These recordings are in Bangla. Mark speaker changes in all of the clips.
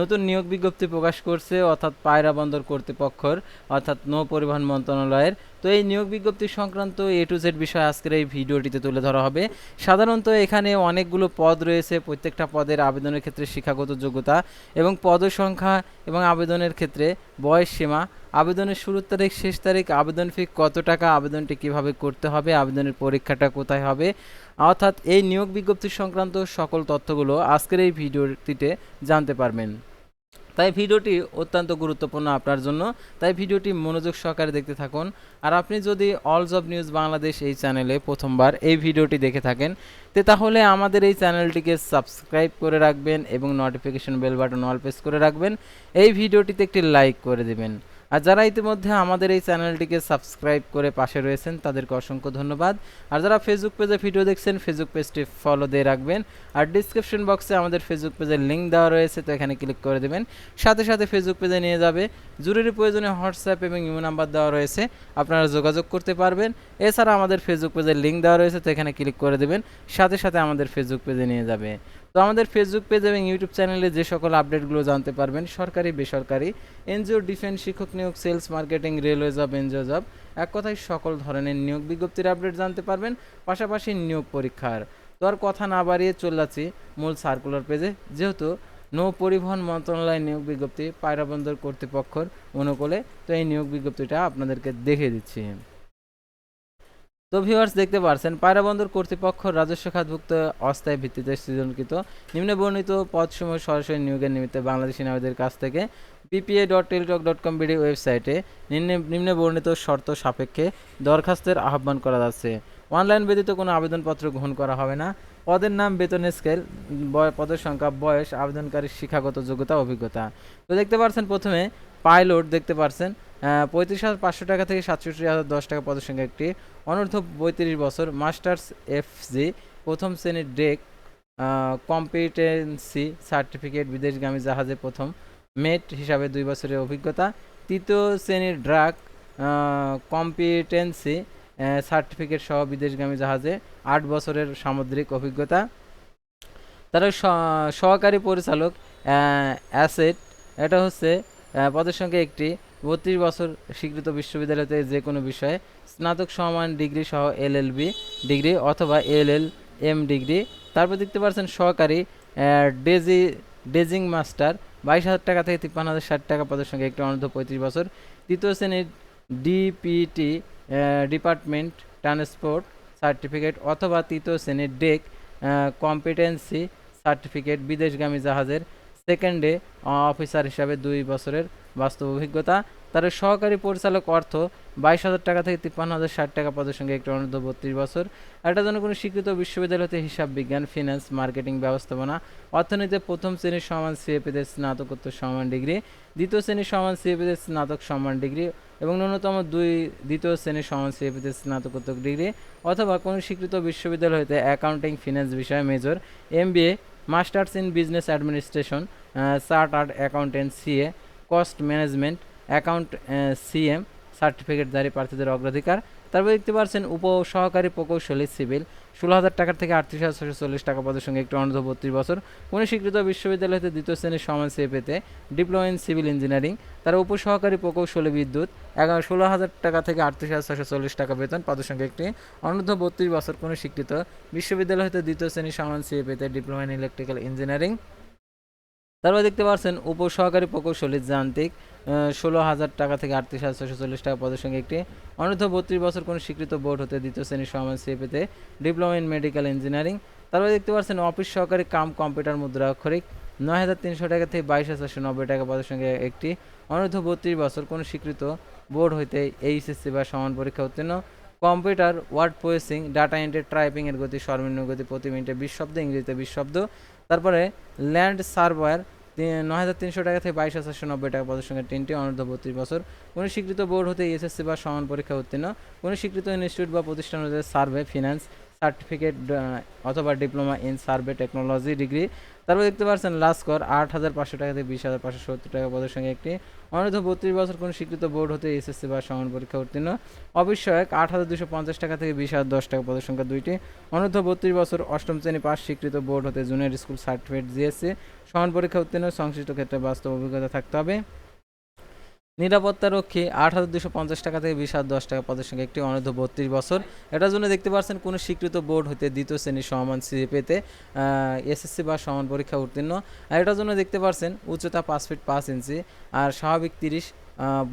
Speaker 1: নতুন নিয়োগ বিজ্ঞপ্তি প্রকাশ করছে, অর্থাৎ পায়রা বন্দর কর্তৃপক্ষর, অর্থাৎ নৌ পরিবহন মন্ত্রণালয়ের। তো এই নিয়োগ বিজ্ঞপ্তি সংক্রান্ত এ টু জেড বিষয় আজকের এই ভিডিওটিতে তুলে ধরা হবে। সাধারণত এখানে অনেকগুলো পদ রয়েছে, প্রত্যেকটা পদের আবেদনের ক্ষেত্রে শিক্ষাগত যোগ্যতা এবং পদ সংখ্যা এবং আবেদনের ক্ষেত্রে বয়স সীমা। আবেদনের শুরুর তারিখ, শেষ তারিখ, আবেদন ফি কত টাকা, আবেদনটি কীভাবে করতে হবে, আবেদনের পরীক্ষাটা কোথায় হবে। অর্থাৎ এই নিয়োগ বিজ্ঞপ্তি সংক্রান্ত সকল তথ্যগুলো আজকের এই ভিডিওটিতে জানতে পারবেন। তাই ভিডিওটি অত্যন্ত গুরুত্বপূর্ণ আপনার জন্য। তাই ভিডিওটি মনোযোগ সহকারে দেখতে থাকুন। আর আপনি যদি অল জব নিউজ বাংলাদেশ এই চ্যানেলে প্রথমবার এই ভিডিওটি দেখে থাকেন, তে তাহলে আমাদের এই চ্যানেলটিকে সাবস্ক্রাইব করে রাখবেন এবং notification bell button all press করে রাখবেন। এই ভিডিওটিতে একটি লাইক করে দেবেন। আর যারা ইতিমধ্যে আমাদের এই চ্যানেলটিকে সাবস্ক্রাইব করে পাশে রয়েছেন, তাদেরকে অসংখ্য ধন্যবাদ। আর যারা ফেসবুক পেজে ভিডিও দেখছেন ফেসবুক পেজটি ফলো দিয়ে রাখবেন। আর ডিসক্রিপশন বক্সে আমাদের ফেসবুক পেজের লিঙ্ক দেওয়া রয়েছে, তো এখানে ক্লিক করে দেবেন। সাথে সাথে ফেসবুক পেজে নিয়ে যাবে জরুরি প্রয়োজনে হোয়াটসঅ্যাপ এবং ইমো নাম্বার দেওয়া রয়েছে, আপনারা যোগাযোগ করতে পারবেন। এছাড়া আমাদের ফেসবুক পেজের লিঙ্ক দেওয়া রয়েছে, তো এখানে ক্লিক করে দেবেন। সাথে সাথে আমাদের ফেসবুক পেজে নিয়ে যাবে। তো আমাদের ফেসবুক পেজ এবং ইউটিউব চ্যানেলে যে সকল আপডেটগুলো জানতে পারবেন, সরকারি, বেসরকারি এনজিও ডিফেন্স শিক্ষক নিয়োগ sales marketing railway job NGO job এক কথায় সকল ধরনের নিয়োগ বিজ্ঞপ্তির আপডেট জানতে পারবেন, পাশাপাশি নিয়োগ পরীক্ষার। তো আর কথা না বাড়িয়ে চলে যাচ্ছি মূল সার্কুলার পেজে যেহেতু নৌ পরিবহন মন্ত্রণালয় নিয়োগ বিজ্ঞপ্তি পায়রাবন্দর কর্তৃপক্ষর অনুকূলে, তো এই নিয়োগ বিজ্ঞপ্তিটা আপনাদেরকে দেখে দিচ্ছি। তো ভিউয়ার্স দেখতে পারছেন পায়রাবন্দর কর্তৃপক্ষ রাজস্ব খাতভুক্ত অস্থায়ী ভিত্তিতে সৃজনকৃত নিম্নে বর্ণিত পদসমূহ সরাসরি নিয়োগের নিমিত্তে বাংলাদেশি নাগরিকদের কাছ থেকে PPA dot Teletalk dot com BD ওয়েবসাইটে নিম্নে নিম্নে বর্ণিত শর্ত সাপেক্ষে দরখাস্তের আহ্বান করা যাচ্ছে। অনলাইন ব্যতীত কোনো আবেদনপত্র গ্রহণ করা হবে না। পদের নাম বেতনের স্কেল পদের সংখ্যা, বয়স, আবেদনকারীর শিক্ষাগত যোগ্যতা, অভিজ্ঞতা। তো দেখতে পারছেন প্রথমে পাইলট দেখতে পারছেন। পঁয়ত্রিশ হাজার পাঁচশো টাকা থেকে সাতষট্টি হাজার দশ টাকা পদের সংখ্যা একটি অনূর্ধ্ব পঁয়ত্রিশ বছর মাস্টার্স এফজি প্রথম শ্রেণির ডেক কম্পিটেন্সি সার্টিফিকেট বিদেশগামী জাহাজে প্রথম মেট হিসাবে দুই বছরের অভিজ্ঞতা। তৃতীয় শ্রেণির ড্রাগ কম্পিটেন্সি সার্টিফিকেট সহ বিদেশগামী জাহাজে আট বছরের সামুদ্রিক অভিজ্ঞতা। তারা সহকারী পরিচালক অ্যাসেট, এটা হচ্ছে পদের সঙ্গে একটি। বত্রিশ বছর স্বীকৃত বিশ্ববিদ্যালয়তে যে কোনো বিষয়ে স্নাতক সমান ডিগ্রি সহ এলএলবি ডিগ্রি অথবা এলএল এম ডিগ্রি। তারপর দেখতে পাচ্ছেন সহকারী ডেজি, ডেজিং মাস্টার, বাইশ হাজার টাকা থেকে তিপ্পান্ন হাজার ষাট টাকা পদের সঙ্গে একটি অনূর্ধ্ব পঁয়ত্রিশ বছর। তৃতীয় শ্রেণির ডিপিটি ডিপার্টমেন্ট ট্রান্সপোর্ট সার্টিফিকেট অথবা তৃতীয় শ্রেণির ডেক কম্পিটেন্সি সার্টিফিকেট বিদেশগামী জাহাজের। সেকেন্ডে অফিসার হিসাবে দুই বছরের বাস্তব অভিজ্ঞতা। তার সহকারী পরিচালক অর্থ বাইশ হাজার টাকা থেকে তিপ্পান্ন হাজার ষাট টাকা পদের সঙ্গে একটি অনূর্ধ্ব বত্রিশ বছর। এটা যেন কোনো স্বীকৃত বিশ্ববিদ্যালয় হতে হিসাব বিজ্ঞান ফিনান্স মার্কেটিং ব্যবস্থাপনা। অর্থনীতিতে প্রথম শ্রেণির সমান সিএপিতে স্নাতকোত্তর সমান ডিগ্রি। দ্বিতীয় শ্রেণির সমান সিএপিতে স্নাতক সমান ডিগ্রি। এবং ন্যূনতম দুই দ্বিতীয় শ্রেণির সমান সিএপিতে স্নাতকোত্তর ডিগ্রি। অথবা কোনো স্বীকৃত বিশ্ববিদ্যালয় হতে অ্যাকাউন্টিং ফিনান্স বিষয়ে major MBA masters in business administration chartered accountant CA cost management, account CM, certificate জারি প্রার্থীদের অগ্রাধিকার। তারপর দেখতে পাচ্ছেন উপ সহকারী প্রকৌশলী সিভিল, ষোলো হাজার টাকা থেকে আটত্রিশ হাজার ছশো চল্লিশ টাকা পদের সঙ্গে একটি অনূর্ধ্ব বত্রিশ বছর। কোনো স্বীকৃত বিশ্ববিদ্যালয় হতে দ্বিতীয় শ্রেণির সমান সিএ পেতে, ডিপ্লোমা ইন সিভিল ইঞ্জিনিয়ারিং। তারা উপসহকারী প্রকৌশলী বিদ্যুৎ, এগারো, ষোলো হাজার টাকা থেকে আটত্রিশ হাজার ছশো চল্লিশ টাকা বেতন পদের সঙ্গে একটি অনূর্ধ্ব বত্রিশ বছর। কোনো স্বীকৃত বিশ্ববিদ্যালয় হতে দ্বিতীয় শ্রেণির সমান সিএ পেতে, ডিপ্লোমা ইন ইলেকট্রিক্যাল ইঞ্জিনিয়ারিং। তারপর দেখতে পাচ্ছেন উপসহকারী প্রকৌশলী যান্ত্রিক ষোলো হাজার টাকা থেকে আটত্রিশ হাজার ছশো চল্লিশ টাকা পদের সঙ্গে একটি অনূর্ধ্ব বত্রিশ বছর কোনো স্বীকৃত বোর্ড হতে দ্বিতীয় শ্রেণির সমান সিএপিতে ডিপ্লোমা ইন মেডিকেল ইঞ্জিনিয়ারিং। তারপর দেখতে পাচ্ছেন অফিস সহকারী কাম কম্পিউটার মুদ্রা অক্ষরিক, নয় হাজার তিনশো টাকা থেকে বাইশ হাজার চারশো নব্বই টাকা পদের সঙ্গে একটি অনূর্ধ্ব বত্রিশ বছর কোনো স্বীকৃত বোর্ড হইতে এইচএসসি বা সমান পরীক্ষা উত্তীর্ণ। Computer, word processing, data entry, typing এর গতি, সর্বনিম্ন গতি প্রতি মিনিটে বিশ শব্দ, ইংরেজিতে বিশ শব্দ। তারপরে ল্যান্ড সার্ভার নয় হাজার তিনশো টাকা থেকে বাইশ হাজার নব্বই টাকা পদের সঙ্গে তিনটি অনূর্ধ্ব বত্রিশ বছর। কোনো স্বীকৃত বোর্ড হতে এসএসসি বা সমান পরীক্ষা উত্তীর্ণ। কোনো স্বীকৃত ইনস্টিটিউট বা প্রতিষ্ঠান হতে সার্ভে, ফিনান্স। সার্টিফিকেট অথবা diploma in survey technology degree. তারপর দেখতে পাচ্ছেন লাস্ট কর আট হাজার পাঁচশো টাকা থেকে বিশ হাজার পাঁচশো সত্তর টাকা পদের সঙ্গে একটি। অনূর্ধ্ব বত্রিশ বছর কোনো স্বীকৃত বোর্ড হতে এসএসসি বা সমান পরীক্ষা উত্তীর্ণ। অবশ্যক আট হাজার দুশো পঞ্চাশ টাকা থেকে বিশ হাজার দশ টাকা পদের সংখ্যা দুইটি। অনূর্ধ্ব বত্রিশ বছর অষ্টম শ্রেণি পাস স্বীকৃত বোর্ড হতে জুনিয়র স্কুল সার্টিফিকেট জিএসসি। সমান পরীক্ষা উত্তীর্ণ, সংশ্লিষ্ট ক্ষেত্রে বাস্তব অভিজ্ঞতা থাকতে হবে। নিরাপত্তা রক্ষী আট হাজার দুশো পঞ্চাশ টাকা থেকে বিশ হাজার দশ টাকা পদের সঙ্গে একটি অনূর্ধ্ব বত্রিশ বছর। এটার জন্য দেখতে পাচ্ছেন কোনো স্বীকৃত বোর্ড হতে দ্বিতীয় শ্রেণির সমান সিজিপিতে এসএসসি বা সমান পরীক্ষা উত্তীর্ণ। আর এটার জন্য দেখতে পাচ্ছেন উচ্চতা পাঁচ ফিট পাঁচ ইঞ্চি আর স্বাভাবিক তিরিশ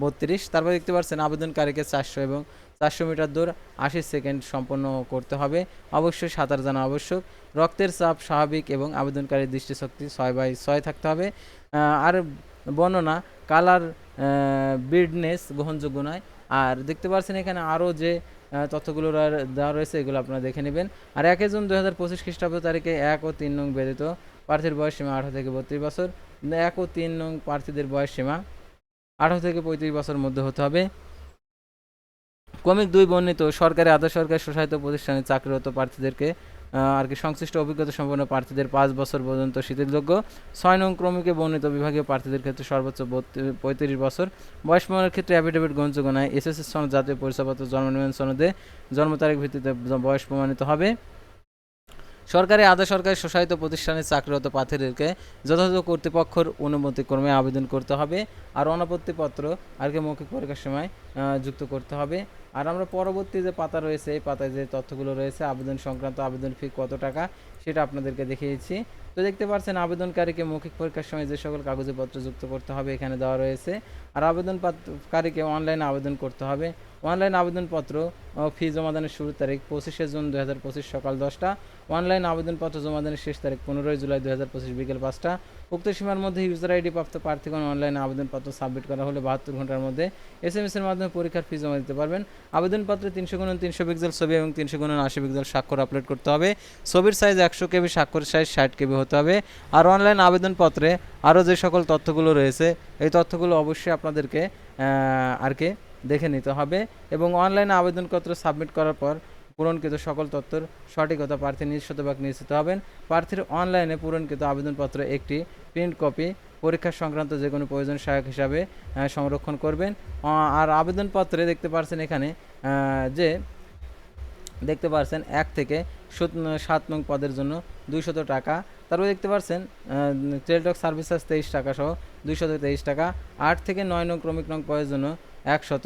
Speaker 1: বত্রিশ। তারপর দেখতে পাচ্ছেন আবেদনকারীকে চারশো এবং চারশো মিটার দূর আশি সেকেন্ড সম্পন্ন করতে হবে। অবশ্যই সাঁতার জানা আবশ্যক। রক্তের চাপ স্বাভাবিক এবং আবেদনকারীর দৃষ্টিশক্তি ছয় বাই ছয় থাকতে হবে। আর বর্ণনা কালার বিডনেস গ্রহণযোগ্য নয়। আর দেখতে পাচ্ছেন এখানে আরও যে তথ্যগুলো দেওয়া রয়েছে, এগুলো আপনারা দেখে নেবেন। আর একে জুন দু হাজার পঁচিশ খ্রিস্টাব্দ তারিখে এক ও তিন নং ব্যতীত প্রার্থীর বয়স সীমা আঠারো থেকে বত্রিশ বছর। এক ও তিন নং প্রার্থীদের বয়স সীমা আঠারো থেকে পঁয়ত্রিশ বছরের মধ্যে হতে হবে। ক্রমিক দুই বর্ণিত সরকারি, আধা সরকারি, স্বশাসিত প্রতিষ্ঠানে চাকরিরত প্রার্থীদেরকে আর কি সংশ্লিষ্ট অভিজ্ঞতা সম্পন্ন প্রার্থীদের পাঁচ বছর পর্যন্ত শিথিলযোগ্য। ছয় নং ক্রমিকে বর্ণিত বিভাগীয় প্রার্থীদের ক্ষেত্রে সর্বোচ্চ পঁয়ত্রিশ বছর। বয়স প্রমাণের ক্ষেত্রে অ্যাফিডেভিট গ্রহণযোগ্য নয়। এসএসএস সনদ জাতীয় পরিচয়পত্র জন্ম নিবন্ধন সনদে জন্ম তারিখ ভিত্তিতে বয়স প্রমাণিত হবে। সরকারি আধা সরকারি স্বশাসিত প্রতিষ্ঠানে চাকরিরত প্রার্থীদেরকে যথাযথ কর্তৃপক্ষের অনুমতিক্রমে আবেদন করতে হবে আর অনাপত্তিপত্র আর কি মৌখিক পরীক্ষার সময় যুক্ত করতে হবে। আর আমরা পরবর্তী যে পাতা রয়েছে, এই পাতায় যে তথ্যগুলো রয়েছে, আবেদন সংক্রান্ত আবেদন ফি কত টাকা, সেটা আপনাদেরকে দেখিয়েছি। তো দেখতে পাচ্ছেন, আবেদনকারীকে মৌখিক পরীক্ষার সময় যে সকল কাগজপত্র যুক্ত করতে হবে, এখানে দেওয়া রয়েছে। আর আবেদনকারীকে অনলাইনে আবেদন করতে হবে। অনলাইন আবেদনপত্র ফি জমাদানের শুরুর তারিখ পঁচিশে জুন দু হাজার পঁচিশ সকাল দশটা। অনলাইন আবেদনপত্র জমাদানের শেষ তারিখ পনেরোই জুলাই দু হাজার পঁচিশ বিকেল পাঁচটা। উক্ত সীমার মধ্যে ইউজার আইডি প্রাপ্ত প্রার্থীগণ অনলাইন আবেদনপত্র সাবমিট করা হলে বাহাত্তর ঘণ্টার মধ্যে এস এম এর মাধ্যমে পরীক্ষার ফি জমা দিতে পারবেন। আবেদনপত্রে তিনশো গুণন তিনশো পিক্সেল ছবি এবং তিনশো গুণন আশি পিক্সেল স্বাক্ষর আপলোড করতে হবে। ছবির সাইজ একশো কেবি, স্বাক্ষরের সাইজ ষাট কেবি হতে হবে। আর অনলাইন আবেদনপত্রে আরও যে সকল তথ্যগুলো রয়েছে, এই তথ্যগুলো অবশ্যই আপনাদেরকে আর কি দেখে নিতে হবে এবং অনলাইনে আবেদনপত্র সাবমিট করার পর পূরণকৃত সকল তথ্যর সঠিকতা প্রার্থী নিজ শতভাগ নিশ্চিত হবেন। প্রার্থীর অনলাইনে পূরণকৃত আবেদনপত্র একটি প্রিন্ট কপি পরীক্ষা সংক্রান্ত যে কোনো প্রয়োজন সহায়ক হিসাবে সংরক্ষণ করবেন। আর আবেদনপত্রে দেখতে পাচ্ছেন এখানে যে দেখতে পাচ্ছেন এক থেকে সত- নং পদের জন্য দুইশত টাকা। তারপরে দেখতে পাচ্ছেন টেলটক সার্ভিসেস তেইশ টাকা সহ দুইশত তেইশ টাকা। আট থেকে নয় নং ক্রমিক নং পদের জন্য একশত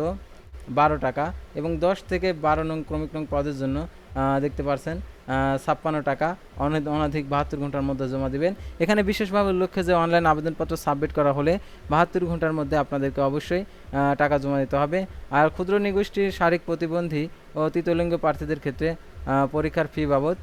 Speaker 1: বারো টাকা এবং দশ থেকে বারো নং ক্রমিক নং পদের জন্য দেখতে পাচ্ছেন ছাপ্পান্ন টাকা। অনধিক বাহাত্তর ঘণ্টার মধ্যে জমা দিবেন। এখানে বিশেষভাবে লক্ষ্যে যে অনলাইন আবেদনপত্র সাবমিট করা হলে বাহাত্তর ঘণ্টার মধ্যে আপনাদেরকে অবশ্যই টাকা জমা দিতে হবে। আর ক্ষুদ্র নিগোষ্ঠীর শারীরিক প্রতিবন্ধী ও তৃতীয়লিঙ্গ প্রার্থীদের ক্ষেত্রে পরীক্ষার ফি বাবদ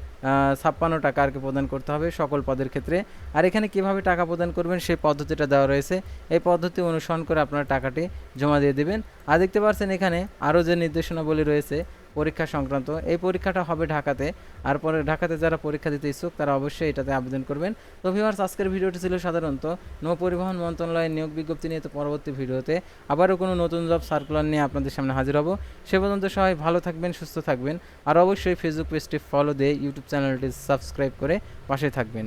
Speaker 1: ছাপ্পান্ন টাকা আর কি প্রদান করতে হবে সকল পদের ক্ষেত্রে। আর এখানে কীভাবে টাকা প্রদান করবেন সেই পদ্ধতিটা দেওয়া রয়েছে। এই পদ্ধতি অনুসরণ করে আপনারা টাকাটি জমা দিয়ে দেবেন। আর দেখতে পাচ্ছেন এখানে আরও যে নির্দেশনাবলী রয়েছে পরীক্ষা সংক্রান্ত। এই পরীক্ষাটা হবে ঢাকাতে। আর পরে ঢাকাতে যারা পরীক্ষা দিতে ইচ্ছুক, তারা অবশ্যই এটাতে আবেদন করবেন। তো ভিউয়ার্স আজকের ভিডিওটি ছিল সাধারণত নৌ পরিবহন মন্ত্রণালয়ের নিয়োগ বিজ্ঞপ্তি নিয়ে। তো পরবর্তী ভিডিওতে আবারও কোনো নতুন জব সার্কুলার নিয়ে আপনাদের সামনে হাজির হব। সে পর্যন্ত সবাই ভালো থাকবেন, সুস্থ থাকবেন। আর অবশ্যই ফেসবুক পেজটি ফলো দিয়ে ইউটিউব চ্যানেলটি সাবস্ক্রাইব করে পাশে থাকবেন।